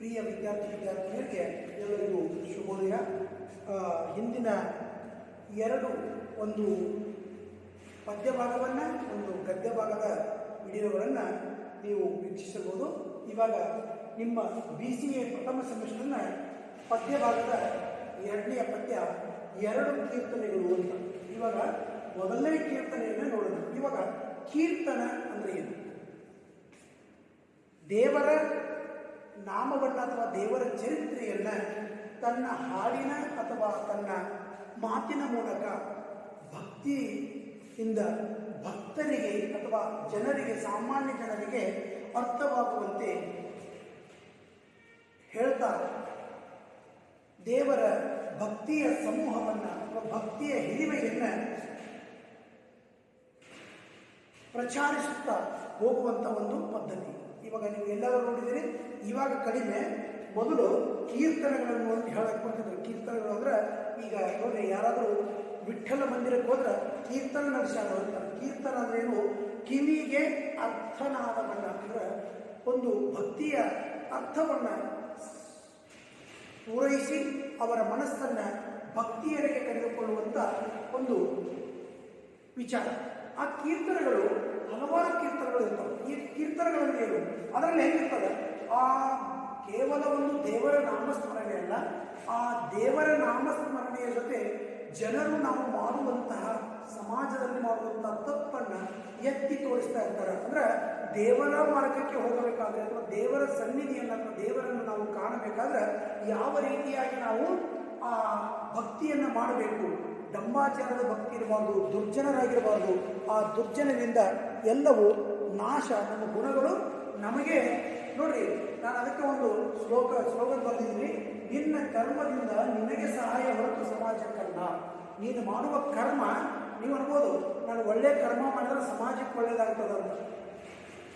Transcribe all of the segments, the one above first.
ಪ್ರಿಯ ವಿದ್ಯಾರ್ಥಿ ವಿದ್ಯಾರ್ಥಿನಿಯರಿಗೆ ಎಲ್ಲರಿಗೂ ಶುಭೋದಯ. ಹಿಂದಿನ ಎರಡು ಒಂದು ಪದ್ಯ ಭಾಗವನ್ನು ಒಂದು ಗದ್ಯ ಭಾಗದ ವಿಡಿಯೋಗಳನ್ನು ನೀವು ವೀಕ್ಷಿಸಬಹುದು. ಇವಾಗ ನಿಮ್ಮ ಬಿ ಸಿ ಎ ಪ್ರಥಮ ಸೆಮಿಸ್ಟರ್ನ ಪದ್ಯ ಭಾಗದ ಎರಡನೆಯ ಪದ್ಯ ಎರಡು ಕೀರ್ತನೆಗಳು ಅಂತ. ಇವಾಗ ಮೊದಲನೇ ಕೀರ್ತನೆಯನ್ನು ನೋಡೋಣ. ಇವಾಗ ಕೀರ್ತನ ಅಂದರೆ ಏನು? ದೇವರ ನಾಮವನ್ನು ಅಥವಾ ದೇವರ ಚರಿತ್ರೆಯನ್ನು ತನ್ನ ಹಾಡಿನ ಅಥವಾ ತನ್ನ ಮಾತಿನ ಮೂಲಕ ಭಕ್ತಿಯಿಂದ ಭಕ್ತರಿಗೆ ಅಥವಾ ಜನರಿಗೆ, ಸಾಮಾನ್ಯ ಜನರಿಗೆ ಅರ್ಥವಾಗುವಂತೆ ಹೇಳ್ತಾ ದೇವರ ಭಕ್ತಿಯ ಸಮೂಹವನ್ನು ಅಥವಾ ಭಕ್ತಿಯ ಹಿರಿಮೆಯನ್ನು ಪ್ರಚಾರಿಸುತ್ತಾ ಹೋಗುವಂಥ ಒಂದು ಪದ್ಧತಿ. ಇವಾಗ ನೀವು ಎಲ್ಲರೂ ನೋಡಿದ್ದೀರಿ, ಇವಾಗ ಕಡಿಮೆ. ಮೊದಲು ಕೀರ್ತನೆಗಳನ್ನು ಅಂತ ಹೇಳಕ್ಕೆ ಬರ್ತಿದ್ರು ಕೀರ್ತನೆಗಳು ಅಂದ್ರೆ ಈಗ ನೋಡ್ರಿ, ಯಾರಾದರೂ ವಿಠ್ಠಲ ಮಂದಿರಕ್ಕೆ ಹೋದ್ರೆ ಕೀರ್ತನ ನಡೆಸ್ಯಾರ ಅಂತಾರೆ ಕೀರ್ತನ ಅಂದ್ರೇನು ಕಿವಿಗೆ ಅರ್ಥನಾದವನ್ನ ಅಂದ್ರೆ ಒಂದು ಭಕ್ತಿಯ ಅರ್ಥವನ್ನು ಪೂರೈಸಿ ಅವರ ಮನಸ್ಸನ್ನು ಭಕ್ತಿಯರಿಗೆ ಕರೆದುಕೊಳ್ಳುವಂಥ ಒಂದು ವಿಚಾರ. ಆ ಕೀರ್ತನೆಗಳು ಹಲವಾರು ಕೀರ್ತನಗಳು ಇರ್ತವೆ. ಈ ಕೀರ್ತನಗಳಲ್ಲಿ ಏನು ಅದರಲ್ಲಿ ಹೇಗಿರ್ತದೆ? ಆ ಕೇವಲ ಒಂದು ದೇವರ ನಾಮಸ್ಮರಣೆ ಅಲ್ಲ, ಆ ದೇವರ ನಾಮಸ್ಮರಣೆಯ ಜೊತೆ ಜನರು ನಾವು ಮಾಡುವಂತಹ, ಸಮಾಜದಲ್ಲಿ ಮಾಡುವಂತಹ ತಪ್ಪನ್ನ ಎತ್ತಿ ತೋರಿಸ್ತಾ ಇರ್ತಾರೆ. ಅಂದ್ರೆ ದೇವರ ಮಾರ್ಗಕ್ಕೆ ಹೋಗಬೇಕಾದ್ರೆ ಅಥವಾ ದೇವರ ಸನ್ನಿಧಿಯನ್ನು ಅಥವಾ ದೇವರನ್ನು ನಾವು ಕಾಣಬೇಕಾದ್ರೆ ಯಾವ ರೀತಿಯಾಗಿ ನಾವು ಆ ಭಕ್ತಿಯನ್ನು ಮಾಡಬೇಕು? ಡಂಬಾಚಾರದ ಭಕ್ತಿ ಇರಬಾರ್ದು, ದುರ್ಜನರಾಗಿರಬಾರ್ದು. ಆ ದುರ್ಜನದಿಂದ ಎಲ್ಲವೂ ನಾಶ, ನಮ್ಮ ಗುಣಗಳು ನಮಗೆ. ನೋಡ್ರಿ, ನಾನು ಅದಕ್ಕೆ ಒಂದು ಶ್ಲೋಕ ಶ್ಲೋಕ ಬರೆದಿದ್ದೀನಿ. ನಿನ್ನ ಕರ್ಮದಿಂದ ನಿನಗೆ ಸಹಾಯ ಹೊರತು ಸಮಾಜಕ್ಕಲ್ಲ. ನೀನು ಮಾಡುವ ಕರ್ಮ, ನೀವು ಅನ್ಬೋದು, ನಾನು ಒಳ್ಳೆಯ ಕರ್ಮ ಮಾಡಿದ್ರೆ ಸಮಾಜಕ್ಕೆ ಒಳ್ಳೇದಾಗ್ತದ ಅಂತ.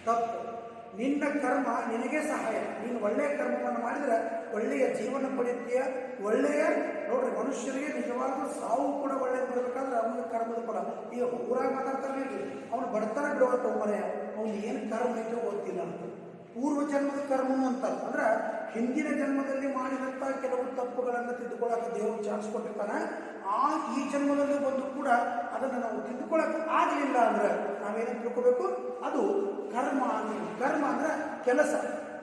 ತಪ್ಪು. ನಿನ್ನ ಕರ್ಮ ನಿನಗೆ ಸಹಾಯ. ನೀನು ಒಳ್ಳೆಯ ಕರ್ಮವನ್ನು ಮಾಡಿದರೆ ಒಳ್ಳೆಯ ಜೀವನ ಪಡೆಯುತ್ತೀಯ ಒಳ್ಳೆಯ? ನೋಡ್ರಿ, ಮನುಷ್ಯರಿಗೆ ನಿಜವಾಗ್ಲೂ ಸಾವು ಕೂಡ ಒಳ್ಳೆಯ ಬರಬೇಕಾದ್ರೆ ಅವನ ಕರ್ಮದ ಫಲ. ಈಗ ಊರಾಗ ಮಾತಾಡ್ತಾರೆ ಅವನು ಬಡತನ ಬಿಡುವಂತ ಮನೆಯ ಅವನು ಏನು ಕರ್ಮ ಐತೋ ಗೊತ್ತಿಲ್ಲ ಅಂತ. ಪೂರ್ವ ಜನ್ಮದ ಕರ್ಮನು ಅಂತ. ಅಂದ್ರೆ ಹಿಂದಿನ ಜನ್ಮದಲ್ಲಿ ಮಾಡಿದಂಥ ಕೆಲವು ತಪ್ಪುಗಳನ್ನು ತಿದ್ದುಕೊಳ್ಳಕ್ಕೆ ದೇವರು ಚಾನ್ಸ್ ಕೊಟ್ಟಿರ್ತಾನೆ. ಆ ಈ ಜನ್ಮದಲ್ಲಿ ಬಂದು ಕೂಡ ಅದನ್ನು ನಾವು ತಿದ್ದುಕೊಳ್ಳಕ್ಕೆ ಆಗಲಿಲ್ಲ ಅಂದ್ರೆ ನಾವೇನು ತಿಳ್ಕೋಬೇಕು? ಅದು ಕರ್ಮ ಅಂದ್ರೆ ಕರ್ಮ ಅಂದ್ರೆ ಕೆಲಸ.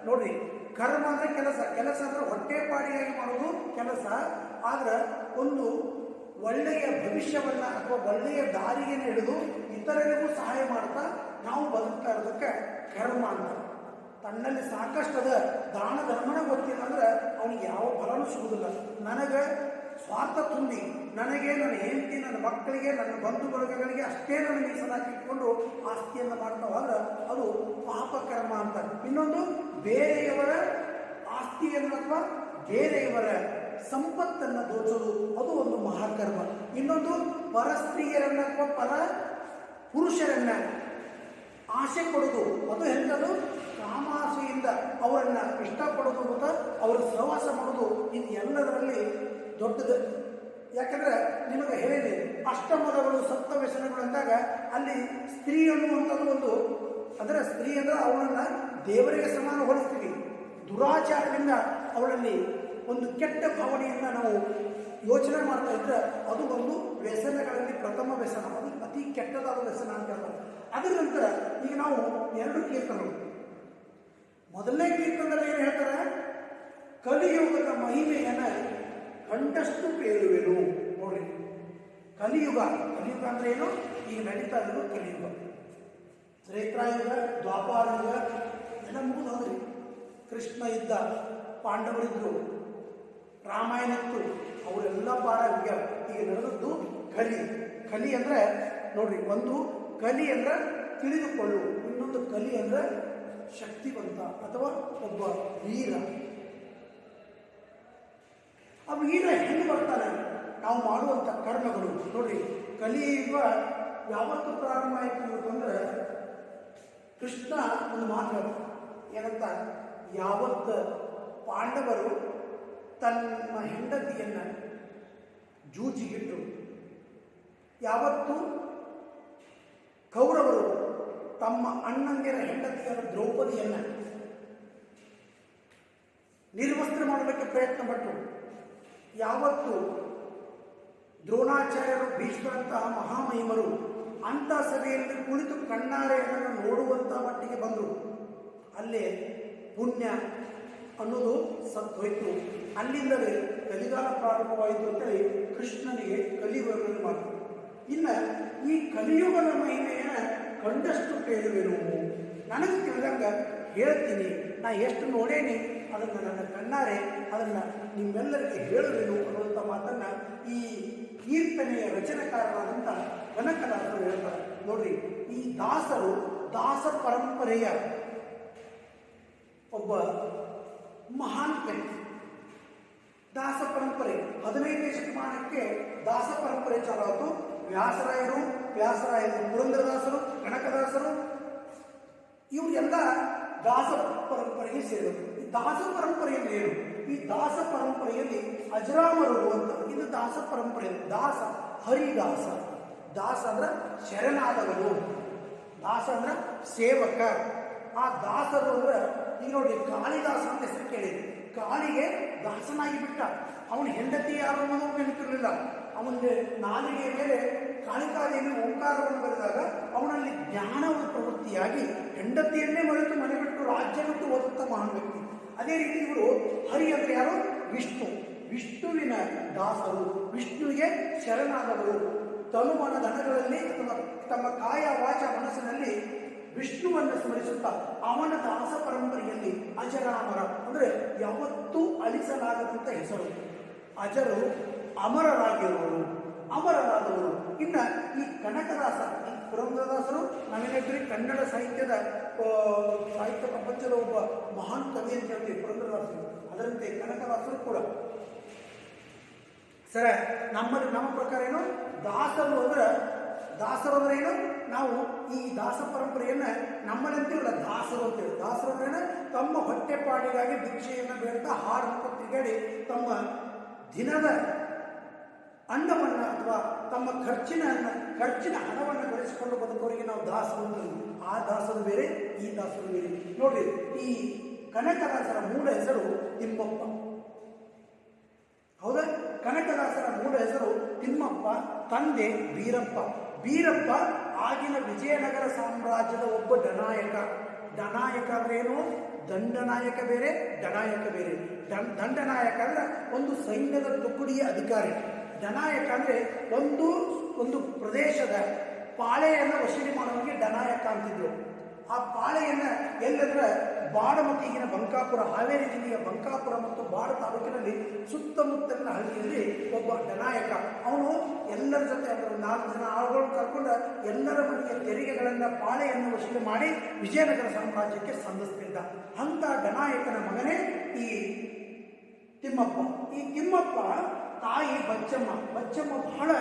ನೋಡ್ರಿ ಕರ್ಮ ಅಂದ್ರೆ ಕೆಲಸ ಕೆಲಸ ಅಂದ್ರೆ ಹೊಟ್ಟೆಪಾಡಿಯಾಗಿ ಮಾಡೋದು ಕೆಲಸ. ಆದ್ರೆ ಒಂದು ಒಳ್ಳೆಯ ಭವಿಷ್ಯವನ್ನ ಅಥವಾ ಒಳ್ಳೆಯ ದಾರಿಗೆ ಹಿಡಿದು ಇತರರಿಗೂ ಸಹಾಯ ಮಾಡ್ತಾ ನಾವು ಬದುಕ್ತಾ ಇರೋದಕ್ಕೆ ಕರ್ಮ ಅಂತ. ತನ್ನಲ್ಲಿ ಸಾಕಷ್ಟದ ದಾನ ಧರ್ಮನ ಗೊತ್ತಿಲ್ಲ ಅಂದ್ರೆ ಅವನಿಗೆ ಯಾವ ಫಲನೂ ಸಿಗುವುದಿಲ್ಲ ನನಗೆ ಸ್ವಾರ್ಥ ತುಂಬಿ, ನನಗೆ ನನ್ನ ಹೆಂಡತಿ, ನನ್ನ ಮಕ್ಕಳಿಗೆ, ನನ್ನ ಬಂಧು ಬಳಗಗಳಿಗೆ ಅಷ್ಟೇ ನನ್ನ ಇಟ್ಕೊಂಡು ಆಸ್ತಿಯನ್ನು ಮಾಡ್ತಾ ಹೋದ್ರೆ ಅದು ಪಾಪಕರ್ಮ ಅಂತ. ಇನ್ನೊಂದು ಬೇರೆಯವರ ಆಸ್ತಿಯನ್ನು ಅಥವಾ ಬೇರೆಯವರ ಸಂಪತ್ತನ್ನು ದೋಚೋದು ಅದು ಒಂದು ಮಹಾಕರ್ಮ. ಇನ್ನೊಂದು ಪರಸ್ತ್ರೀಯರನ್ನ ಅಥವಾ ಪರ ಪುರುಷರನ್ನ ಆಸೆ ಕೊಡೋದು. ಅದು ಎಂಥದ್ದು ಕಾಮಾಸೆಯಿಂದ ಅವರನ್ನ ಇಷ್ಟಪಡೋದು ಮತ್ತು ಅವರ ಸಹವಾಸ ಮಾಡೋದು. ಇದು ಎಲ್ಲದರಲ್ಲಿ ದೊಡ್ಡದು. ಯಾಕಂದ್ರೆ ನಿಮಗೆ ಹೇಳಿದೆ, ಅಷ್ಟಮದಗಳು ಸಪ್ತ ವ್ಯಸನಗಳು ಅಂದಾಗ ಅಲ್ಲಿ ಸ್ತ್ರೀ ಅನ್ನುವಂಥದ್ದು ಒಂದು ಅಂದರೆ ಸ್ತ್ರೀ ಅಂದ್ರೆ ಅವಳನ್ನ ದೇವರಿಗೆ ಸಮಾನ ಹೋಲಿಸ್ತೀವಿ. ದುರಾಚಾರದಿಂದ ಅವಳಲ್ಲಿ ಒಂದು ಕೆಟ್ಟ ಭಾವನೆಯನ್ನು ನಾವು ಯೋಚನೆ ಮಾಡ್ತಾ ಇದ್ರೆ ಅದು ಒಂದು ವ್ಯಸನಗಳಲ್ಲಿ ಪ್ರಥಮ ವ್ಯಸನ. ಅದು ಅತಿ ಕೆಟ್ಟದಾದ ವ್ಯಸನ ಅಂತ ಹೇಳ್ತಾರೆ ಅದರ ನಂತರ ಈಗ ನಾವು ಎರಡು ಕೀರ್ತನಗಳು. ಮೊದಲನೇ ಕೀರ್ತನದಲ್ಲಿ ಏನು ಹೇಳ್ತಾರೆ? ಕಲಿಯುಗದ ಮಹಿಮೆಯನ್ನ ಕಂಡಷ್ಟು ಪೇರುವೆನು ನೋಡ್ರಿ. ಕಲಿಯುಗ. ಕಲಿಯುಗ ಅಂದ್ರೆ ಏನು? ಈಗ ನಡೀತಾ ಇರೋದು ಕಲಿಯುಗ. ತ್ರೇತಾಯುಗ ದ್ವಾಪಾರಯುಗ ಎಲ್ಲ ಮುಗಿದು ಹೋದ್ರಿ. ಕೃಷ್ಣ ಇದ್ದ, ಪಾಂಡವರಿದ್ರು ರಾಮಾಯಣಕ್ಕೂ ಅವರೆಲ್ಲ ಪಾರ ಈಗ ನಡೆದದ್ದು ಕಲಿ. ಕಲಿ ಅಂದ್ರೆ, ನೋಡ್ರಿ, ಒಂದು ಕಲಿ ಅಂದ್ರೆ ತಿಳಿದುಕೊಳ್ಳು, ಇನ್ನೊಂದು ಕಲಿ ಅಂದ್ರೆ ಶಕ್ತಿವಂತ ಅಥವಾ ಒಬ್ಬ ವೀರ. ಆ ವೀರ ಹೆಂಗೆ ಬರ್ತಾನೆ? ನಾವು ಮಾಡುವಂಥ ಕರ್ಮಗಳು. ನೋಡ್ರಿ ಕಲಿಯುವ ಯಾವತ್ತು ಪ್ರಾರಂಭ ಆಯಿತು ಅಂತಂದ್ರೆ ಕೃಷ್ಣ ಒಂದು ಮಾತು. ಏನಂತ ಯಾವತ್ತ ಪಾಂಡವರು ತನ್ನ ಹೆಂಡತಿಯನ್ನ ಜೂಜಿಗಿಟ್ಟು ಯಾವತ್ತು ಕೌರವರು ತಮ್ಮ ಅಣ್ಣಂದಿರ ಹೆಂಡತಿಯಾದ ದ್ರೌಪದಿಯನ್ನ ನಿರ್ವಸ್ತ್ರ ಮಾಡಲಿಕ್ಕೆ ಪ್ರಯತ್ನ ಪಟ್ಟರು ಯಾವತ್ತು ದ್ರೋಣಾಚಾರ್ಯರು ಭೀಷ್ಮರಂತಹ ಮಹಾಮಹಿಮರು ಅಂಥ ಸಭೆಯಲ್ಲಿ ಕುಳಿತು ಕಣ್ಣಾರೆಯನ್ನು ನೋಡುವಂತ ಮಟ್ಟಿಗೆ ಬಂದರು. ಅಲ್ಲೇ ಪುಣ್ಯ ಅನ್ನೋದು ಸತ್ತು ಅಲ್ಲಿಂದಲೇ ಕಲಿಗಾಲ ಪ್ರಾರಂಭವಾಯಿತು ಅಂತೇಳಿ ಕೃಷ್ಣನಿಗೆ ಕಲಿಯುಗವನ್ನು ಮಾಡಿತು ಇನ್ನ ಈ ಕಲಿಯುಗದ ಮಹಿಮೆಯನ್ನು ಕಂಡಷ್ಟು ಕೇಳುವೆನು ನನಗೆ ತಿಳಿದಂಗ ಹೇಳ್ತೀನಿ. ನಾ ಎಷ್ಟು ನೋಡೇನಿ, ಅದನ್ನು ನನ್ನ ಕಣ್ಣಾರೆ, ಅದನ್ನು ನಿಮ್ಮೆಲ್ಲರಿಗೆ ಹೇಳುವೆನು ಅನ್ನುವಂಥ ಮಾತನ್ನು ಈ ಕೀರ್ತನೆಯ ರಚನೆಕಾರರಾದಂಥ ಕನಕದಾಸರು ಹೇಳ್ತಾರೆ. ನೋಡ್ರಿ, ಈ ದಾಸರು ದಾಸ ಪರಂಪರೆಯ ಒಬ್ಬ ಮಹಾನ್ ವ್ಯಕ್ತಿ. ದಾಸ ಪರಂಪರೆ, ಹದಿನೈದನೇ ಶತಮಾನಕ್ಕೆ ದಾಸ ಪರಂಪರೆ ಚಾಲಾಯಿತು ವ್ಯಾಸರಾಯರು ವ್ಯಾಸರಾಯರು ಪುರಂದರದಾಸರು, ಕನಕದಾಸರು ಇವರೆಲ್ಲ ದಾಸ ಪರಂಪರೆಗೆ ಸೇರಿದರು. ಈ ದಾಸ ಪರಂಪರೆಯಲ್ಲಿ ಏನು? ಈ ದಾಸ ಪರಂಪರೆಯಲ್ಲಿ ಅಜರಾಮರು ಅಂತ, ಇದು ದಾಸ ಪರಂಪರೆ, ದಾಸ ಹರಿದಾಸ. ದಾಸ ಅಂದ್ರೆ ಶರಣಾದವರು ದಾಸ ಅಂದ್ರೆ ಸೇವಕ. ಆ ದಾಸರು ಅಂದ್ರೆ, ಈಗ ನೋಡಿ ಕಾಳಿದಾಸ ಅಂತ ಹೆಸರು ಕೇಳಿ ಕಾಳಿಗೆ ದಾಸನಾಗಿ ಬಿಟ್ಟ. ಅವನ ಹೆಂಡತಿ ಯಾರು ಅನ್ನೋದು ನೆನಪಿರಲಿಲ್ಲ ಅವನಿಗೆ ನಾಲಿಗೆಯ ಮೇಲೆ ಕಾಳಿಕಾದೇವಿ ಓಂಕಾರವನ್ನು ಬರೆದಾಗ ಅವನಲ್ಲಿ ಜ್ಞಾನವ ಪ್ರವೃತ್ತಿಯಾಗಿ ಹೆಂಡತಿಯನ್ನೇ ಮರೆತು ಮನೆ ಬಿಟ್ಟು ರಾಜ್ಯ ಬಿಟ್ಟು ಓದುತ್ತ ಮಹಾನ್ ವ್ಯಕ್ತಿ. ಅದೇ ರೀತಿ ಇವರು ಹರಿ ಅಂದ್ರೆ ಯಾರು? ವಿಷ್ಣು. ವಿಷ್ಣುವಿನ ದಾಸರು. ವಿಷ್ಣುವಿಗೆ ಶರಣಾದವರು. ತನುಮನ ದನಗಳಲ್ಲಿ ಅಥವಾ ತಮ್ಮ ಕಾಯ ವಾಚ ಮನಸ್ಸಿನಲ್ಲಿ ವಿಷ್ಣುವನ್ನು ಸ್ಮರಿಸುತ್ತಾ ಅವನ ದಾಸ ಪರಂಪರೆಯಲ್ಲಿ ಅಜರಾಮರ, ಅಂದರೆ ಯಾವತ್ತೂ ಅಳಿಸಲಾಗದಂತ ಹೆಸರು. ಅಜರು ಅಮರರಾಗಿರುವರು. ಅಮರರಾದವರು. ಇನ್ನ ಈ ಕನಕದಾಸ, ಈ ಪುರಂದರದಾಸರು ನಾವೇನಿದ್ರಿ ಕನ್ನಡ ಸಾಹಿತ್ಯದ ಸಾಹಿತ್ಯ ಪ್ರಪಂಚದ ಒಬ್ಬ ಮಹಾನ್ ಕವಿ ಅಂತ ಹೇಳ್ತೀವಿ ಪುರಂದರದಾಸರು. ಅದರಂತೆ ಕನಕದಾಸರು ಕೂಡ. ಸರ ನಮ್ಮಲ್ಲಿ ನಮ್ಮ ಪ್ರಕಾರ ಏನು? ದಾಸರು ಅಂದ್ರೆ ದಾಸರು ಅಂದ್ರೆ ಏನು? ನಾವು ಈ ದಾಸ ಪರಂಪರೆಯನ್ನ ನಮ್ಮಲ್ಲಿ ಅಂತೀವಲ್ಲ, ದಾಸರು ಅಂತೇಳಿ ದಾಸರು ಅಂದ್ರೆ? ತಮ್ಮ ಹೊಟ್ಟೆಪಾಡಿಗಾಗಿ ಭಿಕ್ಷೆಯನ್ನು ಬೇಡ್ತಾ ಹಾಡು ತಿರುಗಾಡಿ ತಮ್ಮ ದಿನದ ಅನ್ನವನ್ನು ಅಥವಾ ತಮ್ಮ ಖರ್ಚಿನ ಖರ್ಚಿನ ಹಣವನ್ನು ಗಳಿಸಿಕೊಂಡು ಬದುಕೋರಿಗೆ ನಾವು ದಾಸರು ಅಂತೀವಿ. ಆ ದಾಸರು ಬೇರೆ, ಈ ದಾಸರು ಬೇರೆ. ನೋಡ್ರಿ, ಈ ಕನಕದಾಸರ ಮೂಲ ಹೆಸರು ತಿಮ್ಮಪ್ಪ. ಕನಕದಾಸರ ಮೂಲ ಹೆಸರು ತಿಮ್ಮಪ್ಪ, ತಂದೆ ಬೀರಪ್ಪ. ಬೀರಪ್ಪ ಆಗಿನ ವಿಜಯನಗರ ಸಾಮ್ರಾಜ್ಯದ ಒಬ್ಬ ಡನಾಯಕ ಧನಾಯಕ ಅಂದ್ರೆ ಏನು? ದಂಡನಾಯಕ ಬೇರೆ, ಧನಾಯಕ ಬೇರೆ. ದಂಡ ದಂಡನಾಯಕ ಅಂದ್ರೆ ಒಂದು ಸೈನ್ಯದ ತುಕುಡಿಯ ಅಧಿಕಾರಿ. ಧನಾಯಕ ಅಂದ್ರೆ ಒಂದು ಒಂದು ಪ್ರದೇಶದ ಪಾಳೆಯನ್ನು ವಸೂಲಿ ಮಾಡೋದಕ್ಕೆ ಧನಾಯಕ ಅಂತಿದ್ರು. ಆ ಪಾಳೆಯನ್ನ ಎಲ್ಲಂದ್ರೆ ಮತ್ತು ಈಗಿನ ಬಂಕಾಪುರ, ಹಾವೇರಿ ಜಿಲ್ಲೆಯ ಬಂಕಾಪುರ ಮತ್ತು ಬಾಡ ತಾಲೂಕಿನಲ್ಲಿ ಸುತ್ತಮುತ್ತಲಿನ ಹಳ್ಳಿಯಲ್ಲಿ ಒಬ್ಬ ಜನಾಯಕ. ಅವನು ಎಲ್ಲರ ಜೊತೆ ಅವರು ನಾಲ್ಕು ಜನ ಆಳುಗಳನ್ನು ಕರ್ಕೊಂಡು ಎಲ್ಲರ ಮನೆಯ ತೆರಿಗೆಗಳನ್ನ ಪಾಳೆಯನ್ನು ವಸೂಲಿ ಮಾಡಿ ವಿಜಯನಗರ ಸಾಮ್ರಾಜ್ಯಕ್ಕೆ ಸಂಧಿಸ್ತಿದ್ದ. ಅಂತ ಜನಾಯಕನ ಮಗನೇ ಈ ತಿಮ್ಮಪ್ಪ. ಈ ತಿಮ್ಮಪ್ಪ ತಾಯಿ ಬಚ್ಚಮ್ಮ. ಬಚ್ಚಮ್ಮ ಬಹಳ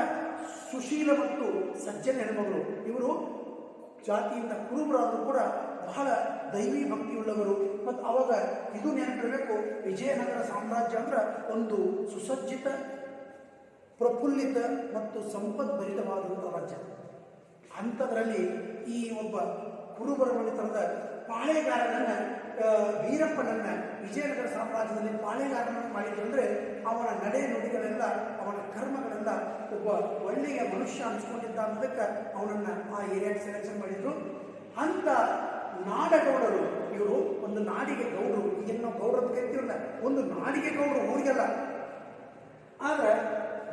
ಸುಶೀಲ ಮತ್ತು ಸಜ್ಜನ ಹೆಣ್ಮಗಳು. ಇವರು ಜಾತಿಯಿಂದ ಕುರುಬರಾದರೂ ಕೂಡ ಬಹಳ ದೈವಿ ಭಕ್ತಿಯುಳ್ಳವರು. ಮತ್ತು ಅವಾಗ ಇದು ನೆನಪಿರಬೇಕು ವಿಜಯನಗರ ಸಾಮ್ರಾಜ್ಯ ಅಂದ್ರೆ ಒಂದು ಸುಸಜ್ಜಿತ, ಪ್ರಫುಲ್ಲಿತ ಮತ್ತು ಸಂಪದ್ಭರಿತವಾದಂಥ ರಾಜ್ಯ. ಅಂಥದ್ರಲ್ಲಿ ಈ ಒಬ್ಬ ಕುರುಬರ ಮನೆತನದ ಪಾಳೆಗಾರನನ್ನ ವೀರಪ್ಪನನ್ನ ವಿಜಯನಗರ ಸಾಮ್ರಾಜ್ಯದಲ್ಲಿ ಪಾಳೆಗಾರನನ್ನು ಮಾಡಿದ್ರು ಅಂದ್ರೆ ಅವನ ನಡೆ ನುಡಿಗಳೆಲ್ಲ ಅವನ ಕರ್ಮಗಳೆಲ್ಲ ಒಬ್ಬ ಒಳ್ಳೆಯ ಮನುಷ್ಯ ಅನಿಸ್ಕೊಂಡಿದ್ದ ಅನ್ನೋದಕ್ಕೆ ಅವನನ್ನ ಆ ಏರಿಯಾ ಸೆಲೆಕ್ಷನ್ ಮಾಡಿದ್ರು. ಅಂತ ನಾಡಗೌಡರು, ಇವರು ಒಂದು ನಾಡಿಗೆ ಗೌಡರು ಏನೋ ನಾವು ಗೌಡ್ರ ಅಂತ ಒಂದು ನಾಡಿಗೆ ಗೌಡರು ಊರಿಗೆಲ್ಲ. ಆದ್ರೆ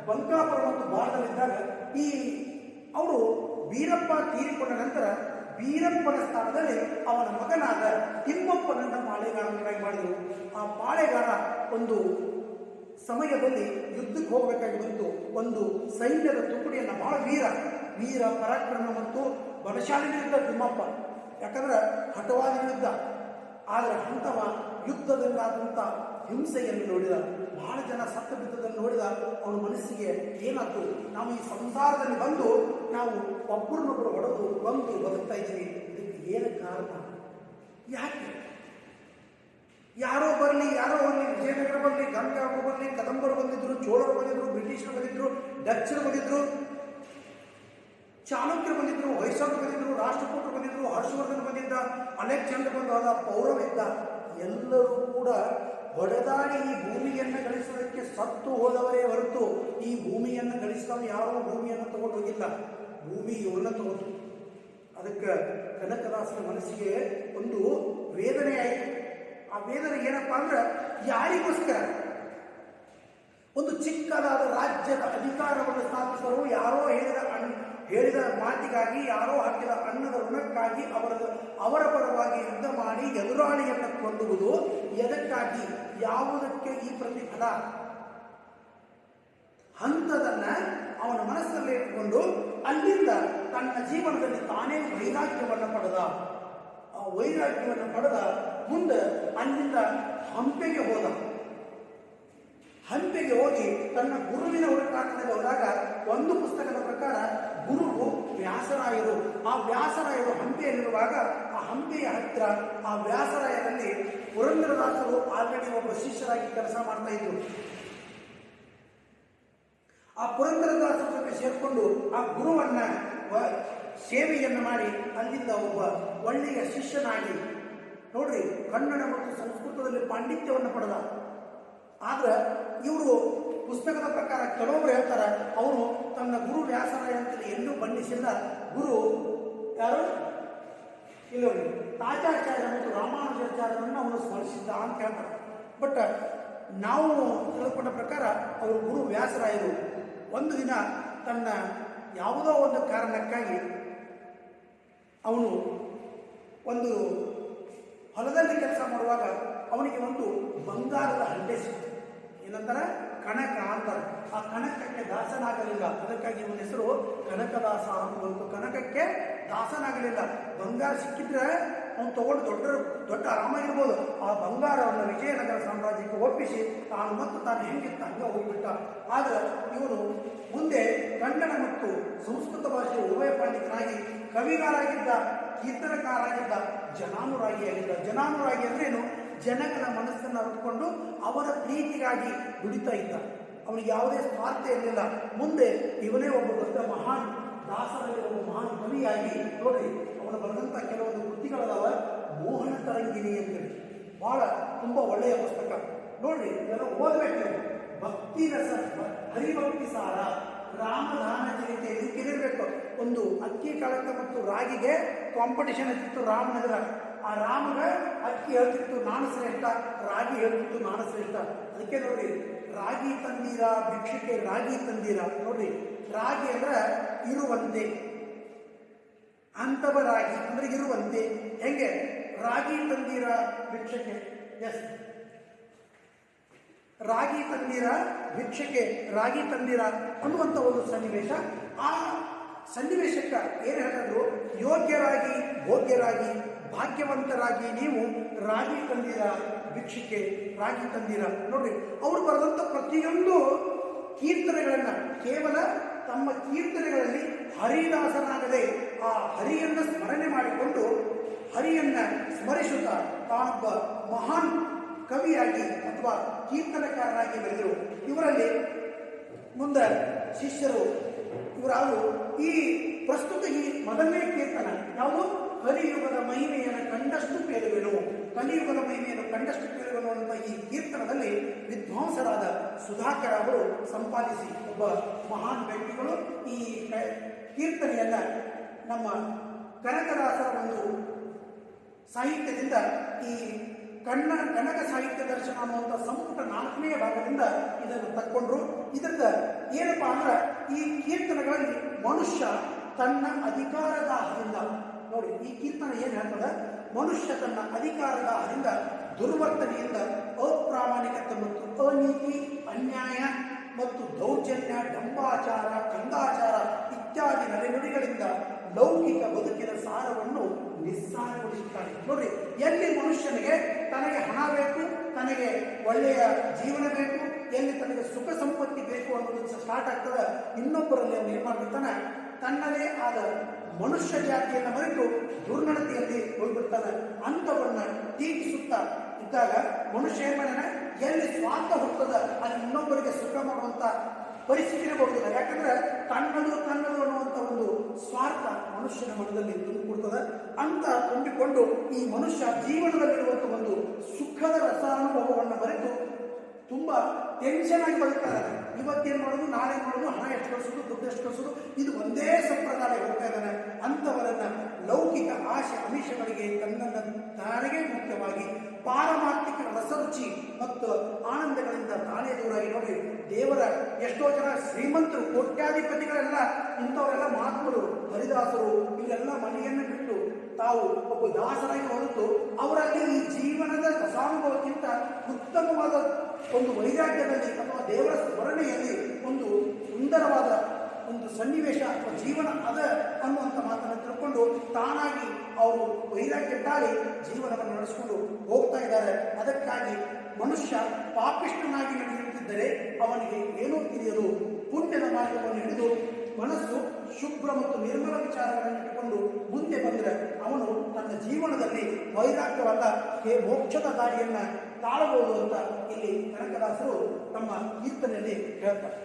ಬಂಕಾಪುರ ಮತ್ತು ಭಾರತದಲ್ಲಿದ್ದಾಗ ಈ ಅವರು ವೀರಪ್ಪ ತೀರಿಕೊಂಡ ನಂತರ ವೀರಪ್ಪನ ಸ್ಥಾನದಲ್ಲಿ ಅವನ ಮಗನಾದ ತಿಮ್ಮಪ್ಪನನ್ನ ಪಾಳೆಗಾರನಾಗಿ ಮಾಡಿದರು. ಆ ಪಾಳೆಗಾರ ಒಂದು ಸಮಯದಲ್ಲಿ ಯುದ್ಧಕ್ಕೆ ಹೋಗಬೇಕಾಗಿ ಬಂತು. ಒಂದು ಸೈನ್ಯದ ತುಕಡಿಯನ್ನು ಬಹಳ ವೀರ ವೀರ ಪರಾಕ್ರಮ ಮತ್ತು ಬಲಶಾಲಿ ವಿರುದ್ಧ ತಿಮ್ಮಪ್ಪ. ಯಾಕಂದ್ರೆ ಹಠವಾದಿ ವಿರುದ್ಧ ಆದರೆ ಅಂಥವ ಯುದ್ಧದಲ್ಲಾದಂಥ ಹಿಂಸೆಯನ್ನು ನೋಡಿದ, ಬಹಳ ಜನ ಸತ್ತ ಬಿದ್ದದನ್ನು ನೋಡಿದ ಅವನ ಮನಸ್ಸಿಗೆ ಏನಾಯ್ತು? ನಾವು ಈ ಸಂಸಾರದಲ್ಲಿ ಬಂದು ನಾವು ಒಬ್ಬರನ್ನೊಬ್ಬರು ಹೊಡೆದು ಬಂದು ಬದುಕ್ತಾ ಇದ್ದೀವಿ. ಇದಕ್ಕೆ ಏನು ಕಾರಣ? ಯಾಕೆ? ಯಾರೋ ಬರಲಿ ಯಾರೋ ಬರಲಿ ವಿಜಯನಗರ ಬರಲಿ ಗಂಗಾರು ಬರಲಿ, ಕದಂಬರು ಬಂದಿದ್ರು, ಚೋಳರು ಬಂದಿದ್ರು, ಬ್ರಿಟಿಷರು ಬಂದಿದ್ರು, ಡಚ್ಚರು ಬಂದಿದ್ರು, ಚಾಲುಕ್ಯರು ಬಂದಿದ್ರು ಹೊಯ್ಸಳರು ಬಂದಿದ್ರು, ರಾಷ್ಟ್ರಕೂಟರು ಬಂದಿದ್ರು, ಹರ್ಷವರ್ಧನ್ ಬಂದಿದ್ದ, ಅಲೆಕ್ಸಾಂಡರ್ ಬಂದ ಪೌರವಿದ್ದ ಎಲ್ಲರೂ ಕೂಡ ಹೊಡೆದಾಡಿ ಈ ಭೂಮಿಯನ್ನು ಗಳಿಸೋದಕ್ಕೆ ಸತ್ತು ಹೋದವರೇ ಹೊರತು ಈ ಭೂಮಿಯನ್ನು ಗಳಿಸಿದವನು ಯಾರೋ ಭೂಮಿಯನ್ನು ತಗೊಂಡು ಹೋಗಿಲ್ಲ. ಭೂಮಿ ಇವರನ್ನ ತಗೊಂಡು ಅದಕ್ಕೆ ಕನಕದಾಸನ ಮನಸ್ಸಿಗೆ ಒಂದು ವೇದನೆ ಆಯಿತು. ಆ ವೇದನೆ ಏನಪ್ಪಾ ಅಂದ್ರೆ ಯಾರಿಗೋಸ್ಕರ? ಒಂದು ಚಿಕ್ಕದಾದ ರಾಜ್ಯದ ಅಧಿಕಾರವನ್ನು ಸ್ಥಾಪಿಸಲು ಯಾರೋ ಹೇಳಿದ ಅಣ್ಣ ಹೇಳಿದ ಮಾತಿಗಾಗಿ, ಯಾರೋ ಹಾಕಿದ ಅನ್ನದ ಋಣಕ್ಕಾಗಿ ಅವರ ಅವರ ಪರವಾಗಿ ಯುದ್ಧ ಮಾಡಿ ಎದುರಾಳಿಯನ್ನು ಕೊಲ್ಲುವುದು ಎದಕ್ಕಾಗಿ? ಯಾವುದಕ್ಕೆ ಈ ಪ್ರತಿಫಲ? ಹಂತದನ್ನ ಅವನ ಮನಸ್ಸಲ್ಲಿ ಇಟ್ಟುಕೊಂಡು ಅಲ್ಲಿಂದ ತನ್ನ ಜೀವನದಲ್ಲಿ ತಾನೇ ವೈರಾಗ್ಯವನ್ನು ಪಡೆದ. ಆ ವೈರಾಗ್ಯವನ್ನು ಪಡೆದ ಮುಂದೆ ಅಲ್ಲಿಂದ ಹಂಪೆಗೆ ಹೋದ. ಹಂಪೆಗೆ ಹೋಗಿ ತನ್ನ ಗುರುವಿನ ಹುಡುಕಾಟದಲ್ಲಿ ಹೋದಾಗ ಒಂದು ಪುಸ್ತಕದ ಪ್ರಕಾರ ಗುರುವು ವ್ಯಾಸರಾಯರು ಆ ವ್ಯಾಸರಾಯರು ಹಂಪೆಯಲ್ಲಿರುವಾಗ ಆ ಹಂಪೆಯ ಹತ್ತಿರ ಆ ವ್ಯಾಸರಾಯರಲ್ಲಿ ಪುರಂದರದಾಸರು ಆಲ್ರೆಡಿ ಒಬ್ಬ ಶಿಷ್ಯರಾಗಿ ಕೆಲಸ ಮಾಡ್ತಾ ಇದ್ರು. ಆ ಪುರಂದರದಾಸರ ಜೊತೆ ಸೇರಿಕೊಂಡು ಆ ಗುರುವನ್ನ ಸೇವೆಯನ್ನು ಮಾಡಿ ಅಲ್ಲಿಂದ ಒಬ್ಬ ಒಳ್ಳೆಯ ಶಿಷ್ಯನಾಗಿ, ನೋಡ್ರಿ, ಕನ್ನಡ ಮತ್ತು ಸಂಸ್ಕೃತದಲ್ಲಿ ಪಾಂಡಿತ್ಯವನ್ನು ಪಡೆದ. ಆದ್ರೆ, ಇವರು ಪುಸ್ತಕದ ಪ್ರಕಾರ ಕೆಲವೊಬ್ರು ಹೇಳ್ತಾರೆ, ಅವರು ತನ್ನ ಗುರು ವ್ಯಾಸರಾಯ ಅಂತ ಎಲ್ಲೂ ಬಣ್ಣಿಸಿಲ್ಲ. ಗುರು ಯಾರು? ಇಲ್ಲಿ ತಾಜಾಚಾರ್ಯ ಮತ್ತು ರಾಮಾನುಜಾಚಾರ್ಯರನ್ನು ಅವನು ಸ್ಮರಿಸಿದ್ದ ಅಂತ ಹೇಳ್ತಾರೆ. ಬಟ್ ನಾವು ತಿಳ್ಕೊಂಡ ಪ್ರಕಾರ ಅವರು ಗುರು ವ್ಯಾಸರಾಯರು. ಒಂದು ದಿನ ತನ್ನ ಯಾವುದೋ ಒಂದು ಕಾರಣಕ್ಕಾಗಿ ಅವನು ಒಂದು ಹೊಲದಲ್ಲಿ ಕೆಲಸ ಮಾಡುವಾಗ ಅವನಿಗೆ ಒಂದು ಬಂಗಾರದ ಹಂಡೆ ಸಿಗುತ್ತೆ ಏನಂತಾರೆ? ಕಣಕ ಅಂತಾರೆ. ಆ ಕನಕಕ್ಕೆ ದಾಸನಾಗಲಿಲ್ಲ. ಅದಕ್ಕಾಗಿ ಇವನ ಹೆಸರು ಕನಕದಾಸ ಬಂತು. ಕನಕಕ್ಕೆ ದಾಸನಾಗಲಿಲ್ಲ. ಬಂಗಾರ ಸಿಕ್ಕಿದ್ರೆ ಅವನು ತಗೊಂಡು ದೊಡ್ಡ ದೊಡ್ಡ ಆರಾಮ ಇರ್ಬೋದು. ಆ ಬಂಗಾರವನ್ನು ವಿಜಯನಗರ ಸಾಮ್ರಾಜ್ಯಕ್ಕೆ ಒಪ್ಪಿಸಿ ತಾನು ಮತ್ತು ತಾನು ಹೆಂಗಿತ್ತ ಹಂಗ ಹೋಗಿಬಿಟ್ಟ. ಆದ್ರೆ ಇವನು ಮುಂದೆ ಕನ್ನಡ ಮತ್ತು ಸಂಸ್ಕೃತ ಭಾಷೆಯ ಉಭಯ ಪಂಡಿತನಾಗಿ ಕವಿಗಾರಾಗಿದ್ದ ಕೀರ್ತನಕಾರಾಗಿದ್ದ ಜನಾನುರಾಗಿಯಾಗಿದ್ದ ಜನಾನುರಾಗಿ ಏನು? ಜನಗಳ ಮನಸ್ಸನ್ನು ಹೊತ್ಕೊಂಡು ಅವರ ಪ್ರೀತಿಗಾಗಿ ದುಡಿತಾ ಇದ್ದ. ಅವನಿಗೆ ಯಾವುದೇ ಸ್ವಾರ್ಥ ಇರಲಿಲ್ಲ. ಮುಂದೆ ಇವನೇ ಒಬ್ಬ ದೊಡ್ಡ ಮಹಾನ್ ದಾಸರಲ್ಲಿ ಒಬ್ಬ ಮಹಾನ್ ಕವಿಯಾಗಿ ನೋಡಿ, ಅವನು ಬರೆದಂತ ಕೆಲವೊಂದು ಕೃತಿಗಳದಾವ ಮೋಹನ ತರಂಗಿಣಿ ಅಂತೇಳಿ. ಬಹಳ ತುಂಬ ಒಳ್ಳೆಯ ಪುಸ್ತಕ. ನೋಡ್ರಿ ಇದನ್ನು ಓದಬೇಕು ಭಕ್ತಿ ರಸ ಹರಿಭಕ್ತಿ ಸಾರ. ರಾಮಧಾನ ಚರಿತೆ ಒಂದು ಅಕ್ಕಿ, ಕಳಕ ಮತ್ತು ರಾಗಿಗೆ ಕಾಂಪಿಟೇಷನ್ ಇರ್ತಿತ್ತು ರಾಮನಗರ ಆ ರಾಮಗ ಅಕ್ಕಿ ಹೇಳ್ತಿತ್ತು, ನಾನು ಶ್ರೇಷ್ಠ. ರಾಗಿ ಹೇಳ್ತಿತ್ತು, ನಾನು ಶ್ರೇಷ್ಠ. ಅದಕ್ಕೆ ನೋಡಿ, ರಾಗಿ ತಂದೀರ ಭಿಕ್ಷಕ್ಕೆ ರಾಗಿ ತಂದೀರ? ನೋಡಿ, ರಾಗಿ ಅಂದ್ರೆ ಇರುವಂತೆ. ಅಂತವ ರಾಗಿ ಅಂದ್ರೆ ಇರುವಂತೆ. ಹೆಂಗೆ? ರಾಗಿ ತಂದೀರ ಭಿಕ್ಷಕ್ಕೆ ಎಸ್ ರಾಗಿ ತಂದಿರ ಭಿಕ್ಷೆಗೆ ರಾಗಿ ತಂದಿರ ಅನ್ನುವಂಥ ಒಂದು ಸನ್ನಿವೇಶ. ಆ ಸನ್ನಿವೇಶಕ್ಕೆ ಏನು ಹೇಳಿದ್ರು? ಯೋಗ್ಯರಾಗಿ, ಭೋಗ್ಯರಾಗಿ, ಭಾಗ್ಯವಂತರಾಗಿ ನೀವು ರಾಗಿ ತಂದಿರ ಭಿಕ್ಷಕ್ಕೆ ರಾಗಿ ತಂದಿರ. ನೋಡ್ರಿ, ಅವರು ಬರೆದಂಥ ಪ್ರತಿಯೊಂದು ಕೀರ್ತನೆಗಳನ್ನು ಕೇವಲ ತಮ್ಮ ಕೀರ್ತನೆಗಳಲ್ಲಿ ಹರಿದಾಸನಾಗದೆ ಆ ಹರಿಯನ್ನ ಸ್ಮರಣೆ ಮಾಡಿಕೊಂಡು ಹರಿಯನ್ನ ಸ್ಮರಿಸುತ್ತಾ ತಾನೊಬ್ಬ ಮಹಾನ್ ಕವಿಯಾಗಿ ಅಥವಾ ಕೀರ್ತನಕಾರರಾಗಿ ಬೆಳೆದರು ಇವರಲ್ಲಿ ಮುಂದೆ ಶಿಷ್ಯರು, ಇವರಾರು ಈ ಪ್ರಸ್ತುತ ಈ ಮೊದಲನೇ ಕೀರ್ತನ ಯಾವುದು? ಕಲಿಯುಗದ ಮಹಿಮೆಯನ್ನು ಕಂಡಷ್ಟು ಕೇಳುವೆನು. ಕಲಿಯುಗದ ಮಹಿಮೆಯನ್ನು ಕಂಡಷ್ಟು ಕೇಳುವೆನು ಅನ್ನುವ ಈ ಕೀರ್ತನದಲ್ಲಿ ವಿದ್ವಾಂಸರಾದ ಸುಧಾಕರ್ ಅವರು ಸಂಪಾದಿಸಿ ಒಬ್ಬ ಮಹಾನ್ ವ್ಯಕ್ತಿಗಳು. ಈ ಕೀರ್ತನೆಯನ್ನ ನಮ್ಮ ಕನಕದಾಸರ ಒಂದು ಸಾಹಿತ್ಯದಿಂದ ಈ ಕನ್ನ ಕನಕ ಸಾಹಿತ್ಯ ದರ್ಶನ ಅನ್ನುವಂಥ ಸಂಪುಟ ನಾಲ್ಕನೇ ಭಾಗದಿಂದ ಇದನ್ನು ತಕ್ಕೊಂಡ್ರು. ಇದರಿಂದ ಏನಪ್ಪಾ ಅಂದ್ರೆ ಈ ಕೀರ್ತನೆಗಳಲ್ಲಿ ಮನುಷ್ಯ ತನ್ನ ಅಧಿಕಾರದ ಅಧಿಕಾರದಾಹದಿಂದ ನೋಡಿ ಈ ಕೀರ್ತನೆ ಏನು ಹೇಳ್ತದೆ? ಮನುಷ್ಯ ತನ್ನ ಅಧಿಕಾರದ ಅಧಿಕಾರದಾಹದಿಂದ ದುರ್ವರ್ತನೆಯಿಂದ, ಅಪ್ರಾಮಾಣಿಕತೆ ಮತ್ತು ಅನೀತಿ, ಅನ್ಯಾಯ ಮತ್ತು ದೌರ್ಜನ್ಯ ಡಂಬಾಚಾರ ಕಂದಾಚಾರ ಇತ್ಯಾದಿ ನಡೆನುಡಿಗಳಿಂದ ಲೌಕಿಕ ಬದುಕಿನ ಸಾರವನ್ನು ನಿಸ್ಸಾರಗೊಳಿಸುತ್ತಾರೆ ನೋಡ್ರಿ, ಎಲ್ಲಿ ಮನುಷ್ಯನಿಗೆ ತನಗೆ ಹಣ ಬೇಕು, ತನಗೆ ಒಳ್ಳೆಯ ಜೀವನ ಬೇಕು, ಎಲ್ಲಿ ತನಗೆ ಸುಖ ಸಂಪತ್ತಿ ಬೇಕು ಅನ್ನೋದು ಸ್ಟಾರ್ಟ್ ಆಗ್ತದೆ, ಇನ್ನೊಬ್ಬರಲ್ಲಿ ಅವನು ಏನ್ ತನ್ನದೇ ಆದ ಮನುಷ್ಯ ಜಾತಿಯನ್ನು ಮರೆತು ದುರ್ನಡತೆಯಲ್ಲಿ ಹೋಗ್ಬಿಡ್ತಾನೆ ಅಂಥವನ್ನ ಟೀಕಿಸುತ್ತಾ ಇದ್ದಾಗ ಮನುಷ್ಯ ಏನ್ ಎಲ್ಲಿ ಸ್ವಾರ್ಥ ಹುಟ್ಟದ ಅಲ್ಲಿ ಇನ್ನೊಬ್ಬರಿಗೆ ಸುಖ ಮಾಡುವಂತ ಪರಿಸ್ಥಿತಿನೇ ಬರುತ್ತದೆ ಯಾಕಂದ್ರೆ ತನ್ನದು ತನ್ನದು ಅನ್ನುವಂಥ ಒಂದು ಸ್ವಾರ್ಥ ಮನುಷ್ಯನ ಮನದಲ್ಲಿ ತುಂಬಿಕೊಡ್ತದೆ. ಅಂತ ತುಂಬಿಕೊಂಡು ಈ ಮನುಷ್ಯ ಜೀವನದಲ್ಲಿರುವಂಥ ಒಂದು ಸುಖದ ರಸಾನುಭವವನ್ನು ಬರೆದು ತುಂಬಾ ಟೆನ್ಷನ್ ಆಗಿ ಬದುಕ್ತಾ ಇದ್ದಾನೆ. ಇವತ್ತೇನು ಮಾಡೋದು ನಾಳೆ ಮಾಡೋದು, ಹಣ ಎಷ್ಟು ಕಳಿಸೋದು, ದುಡ್ಡು ಎಷ್ಟು ಕಳಿಸೋದು, ಇದು ಒಂದೇ ಸಂಪ್ರದಾಯ ಹೋಗ್ತಾ ಇದ್ದಾನೆ. ಅಂಥವರನ್ನ ಲೌಕಿಕ ಆಶೆ ಅಮಿಷಗಳಿಗೆ ತನ್ನನ್ನು ತಾನೇ ಮುಖ್ಯವಾಗಿ ಪಾರಮಾರ್ಥಿಕ ರಸರುಚಿ ಮತ್ತು ಆನಂದಗಳಿಂದ ತಾನೇ ದೂರ ನೋಡಿ ದೇವರ ಎಷ್ಟೋ ಜನ ಶ್ರೀಮಂತರು, ಕೋಟ್ಯಾಧಿಪತಿಗಳೆಲ್ಲ ಇಂಥವರೆಲ್ಲ ಮಹಾತ್ಮರು, ಹರಿದಾಸರು ಇವೆಲ್ಲ ಮನೆಯನ್ನು ಬಿಟ್ಟು ತಾವು ಒಬ್ಬ ದಾಸರಾಗಿ ಹೊರತು ಅವರಲ್ಲಿ ಈ ಜೀವನದ ರಸಾನುಭವಕ್ಕಿಂತ ಉತ್ತಮವಾದ ಒಂದು ವೈರಾಗ್ಯದಲ್ಲಿ ಅಥವಾ ದೇವರ ಸ್ಮರಣೆಯಲ್ಲಿ ಒಂದು ಸುಂದರವಾದ ಒಂದು ಸನ್ನಿವೇಶ ಅಥವಾ ಜೀವನ ಅದ ಅನ್ನುವಂಥ ಮಾತನ್ನು ತಿಳ್ಕೊಂಡು ತಾನಾಗಿ ಅವರು ವೈರಾಗ್ಯ ತಾಳಿ ಜೀವನವನ್ನು ನಡೆಸಿಕೊಂಡು ಹೋಗ್ತಾ ಇದ್ದಾರೆ. ಅದಕ್ಕಾಗಿ ಮನುಷ್ಯ ಪಾಪಿಷ್ಠನಾಗಿ ನಡೆಯುತ್ತಿದ್ದರೆ ಅವನಿಗೆ ಏನೂ ತಿಳಿಯಲು ಪುಣ್ಯದ ಮಾರ್ಗವನ್ನು ಹಿಡಿದು ಮನಸ್ಸು ಶುಭ್ರ ಮತ್ತು ನಿರ್ಮಲ ವಿಚಾರಗಳನ್ನು ಇಟ್ಟುಕೊಂಡು ಮುಂದೆ ಬಂದರೆ ಅವನು ತನ್ನ ಜೀವನದಲ್ಲಿ ವೈರಾಗ್ಯವಲ್ಲ, ಹೇ ಮೋಕ್ಷದ ದಾರಿಯನ್ನು ತಾಳಬಹುದು ಅಂತ ಇಲ್ಲಿ ಕನಕದಾಸರು ತಮ್ಮ ಕೀರ್ತನೆಯಲ್ಲಿ ಹೇಳ್ತಾರೆ.